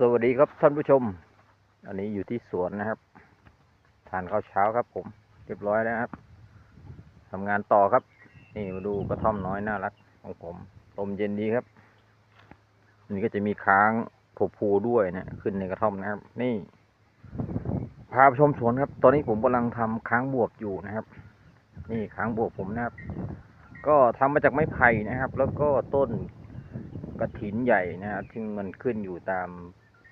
สวัสดีครับท่านผู้ชม อันนี้อยู่ที่สวนนะครับ ทานข้าวเช้าครับผม เรียบร้อยแล้วครับทำงานต่อครับ นี่มาดูกระท่อมน้อยน่ารักของผมลมเย็นดีครับ นี่ก็จะมีค้างผูผูด้วยนะขึ้นในกระท่อมนะครับ นี่ พาชมสวนครับ ตอนนี้ผมกำลังทำค้างบวบอยู่นะครับ นี่ค้างบวบผมนะครับ ก็ทำมาจากไม้ไผ่นะครับ แล้วก็ต้นกระถินใหญ่นะครับที่มันขึ้นอยู่ตาม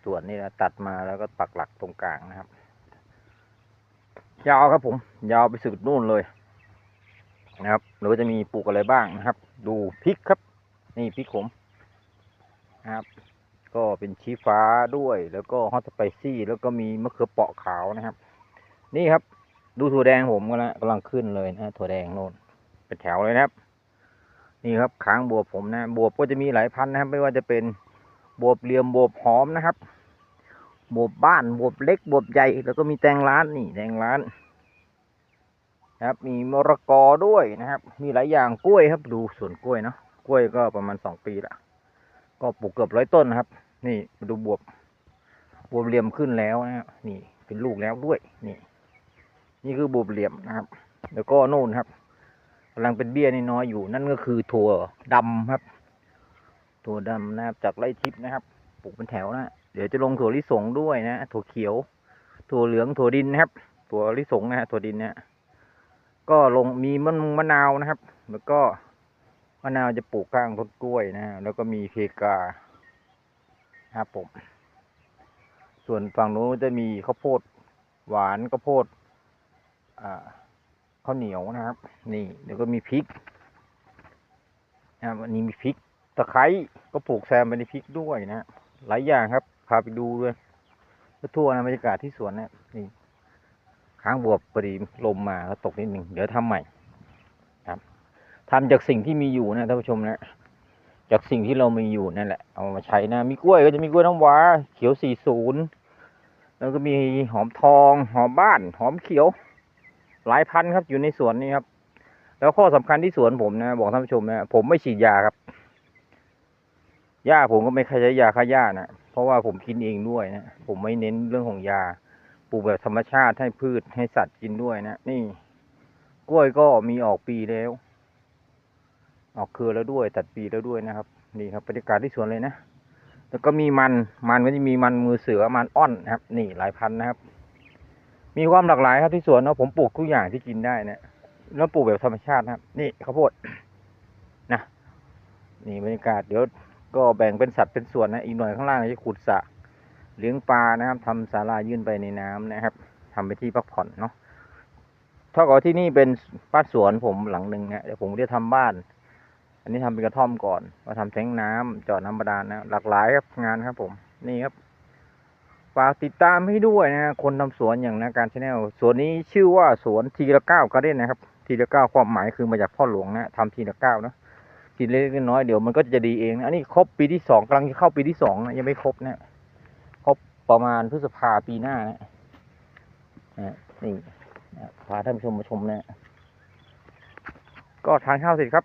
ส่วนนี่นะตัดมาแล้วก็ปักหลักตรงกลางนะครับ ยาวครับผม ยาวไปสุดนู่นเลย นะครับหรือว่าจะมีปลูกอะไรบ้างนะครับ ดูพริกครับ นี่พริกผมนะครับ ก็เป็นชี้ฟ้าด้วยแล้วก็ฮอตสไปซี่ แล้วก็มีมะเขือเปราะขาวนะครับ นี่ครับ ดูถั่วแดงผมก็แล้วกำลังขึ้นเลยนะถั่วแดงโน่นเป็นแถวเลยนะครับนี่ครับค้างบวบผมนะบวบก็จะมีหลายพันธุ์นะครับ ไม่ว่าจะเป็นบวบเหลี่ยมบวบหอมนะครับ บวบบ้านบวบเล็กบวบใหญ่แล้วก็มีแตงร้านนี่แตงร้านครับมีมรกอด้วยนะครับ มีหลายอย่างกล้วยครับ ดูสวนกล้วยเนาะกล้วยก็ประมาณสองปีละก็ปลูกเกือบร้อยต้นนะครับ นี่มาดูบวบบวบเหลี่ยมขึ้นแล้วนะครับนี่เป็นลูกแล้วด้วยนี่ นี่คือบวบเหลี่ยมนะครับ แล้วก็โน่นครับกำลังเป็นเบี้ยน้อยอยู่นั่นก็คือถั่วดำครับ ถั่วดำนะครับจากไร่ทิพย์นะครับ ปลูกเป็นแถวนะ เดี๋ยวจะลงถั่วลิสงด้วยนะถั่วเขียว ถั่วเหลืองถั่วดินนะครับ ถั่วลิสงนะฮะถั่วดินเนี่ยก็ลงมีมะนงมะนาวนะครับ แล้วก็มะนาวจะปลูกข้างต้นกล้วยนะแล้วก็มีเพกาครับผมส่วนฝั่งนู้นจะมีข้าวโพดหวานข้าวโพดอ่าข้าวเหนียวนะครับ นี่เดี๋ยวก็มีพริกนะครันนี้มีพริกตะไคร้ก็ปลูกแซมไปในพริกด้วยนะหลายอย่างครับ พาไปดูด้วยทั่วนะบรรยากาศที่สวนเนะนี่ค้างบวบพอดีลมมาก็ตกนิดหนึ่งเดี๋ยวทำใหม่ครับทำจากสิ่งที่มีอยู่นะท่านผู้ชมนะจากสิ่งที่เรามีอยู่นั่นแหละเอามาใช้นะ มีกล้วยก็จะมีกล้วยน้ำว้า เขียวสี่ศูนย์แล้วก็มีหอมทองหอมบ้าน หอมเขียว หลายพันครับอยู่ในสวนนี้ครับ แล้วข้อสำคัญที่สวนผมนะ บอกท่านผู้ชมนะผมไม่ฉีดยาครับ หญ้าผมก็ไม่ใช้ยาฆ่าหญ้านะเพราะว่าผมกินเองด้วยนะผมไม่เน้นเรื่องของยาปลูกแบบธรรมชาติให้พืชให้สัตว์กินด้วยนะนี่ กล้วยก็มีออกปีแล้ว ออกเครือแล้วด้วยตัดปีแล้วด้วยนะครับ นี่ครับบรรยากาศที่สวนเลยนะแล้วก็มีมันมันก็จะมีมันมือเสือมันอ้อนนะครับ นี่หลายพันนะครับ มีความหลากหลายครับที่สวนเนาะผมปลูกทุกอย่างที่กินได้นะแล้วปลูกแบบธรรมชาตินะครับ นี่ข้าวโพดนะนี่บรรยากาศเดี๋ยว ก็แบ่งเป็นสัดเป็นส่วนนะ อีกหน่อยข้างล่างจะขุดสระเลี้ยงปลานะครับทำศาลายื่นไปในน้ำนะครับทำไปนที่พักผ่อนเนาะเท่ากับที่นี่เป็นบ้านสวนผมหลังหนึ่งนะเดี๋ยวผมจะทำบ้าน อันนี้ทำเป็นกระท่อมก่อนมาทำแทงน้ำเจาะน้ำบาดาลนะหลากหลายครับงานครับ ผมนี่ครับฝากติดตามให้ด้วยนะคนทำสวนอย่างนาการชาแนลสวนนี้ชื่อว่าสวนทีละเก้าการ์เด้นนะครับ ทีละเก้าความหมายคือมาจากพ่อหลวงนะทำทีละเก้านะ ทีเล็กน้อยเดี๋ยวมันก็จะดีเองนะอันนี้ครบปีที่สองกำลังจะเข้าปีที่สองนะยังไม่ครบนะครบประมาณพฤษภาปีหน้านะนะนี่พาท่านผู้ชมมาชมนะก็ทานข้าวเสร็จครับ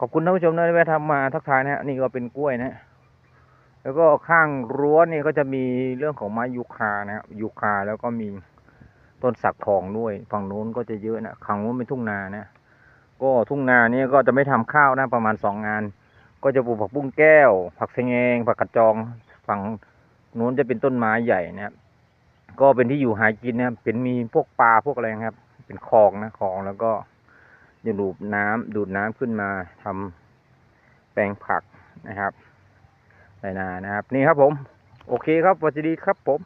ขอบคุณท่านผู้ชมนะที่แวะทำมาทักทายนะฮะนี่ก็เป็นกล้วยนะแล้วก็ข้างรั้วนี่ก็จะมีเรื่องของไม้ยูคานะครับยูคาแล้วก็มีต้นสักทองด้วย ฝั่งนู้นก็จะเยอะนะฝั่งนู้นเป็นทุ่งนานะ ก็ทุ่งนานี่ก็จะไม่ทำข้าวนะประมาณสองงาน ก็จะปลูกผักบุ้งแก้ว ผักเสะแงงผักกระจองฝั่งนู้นจะเป็นต้นไม้ใหญ่นะครับก็เป็นที่อยู่หากินนะครับเป็นมีพวกปลาพวกอะไรนะครับ เป็นคลองนะคลองแล้วก็จะดูดน้ำดูดน้ำขึ้นมาทำแปลงผักนะครับไรนานะครับ นี่ครับผม โอเคครับสวัสดีครับผม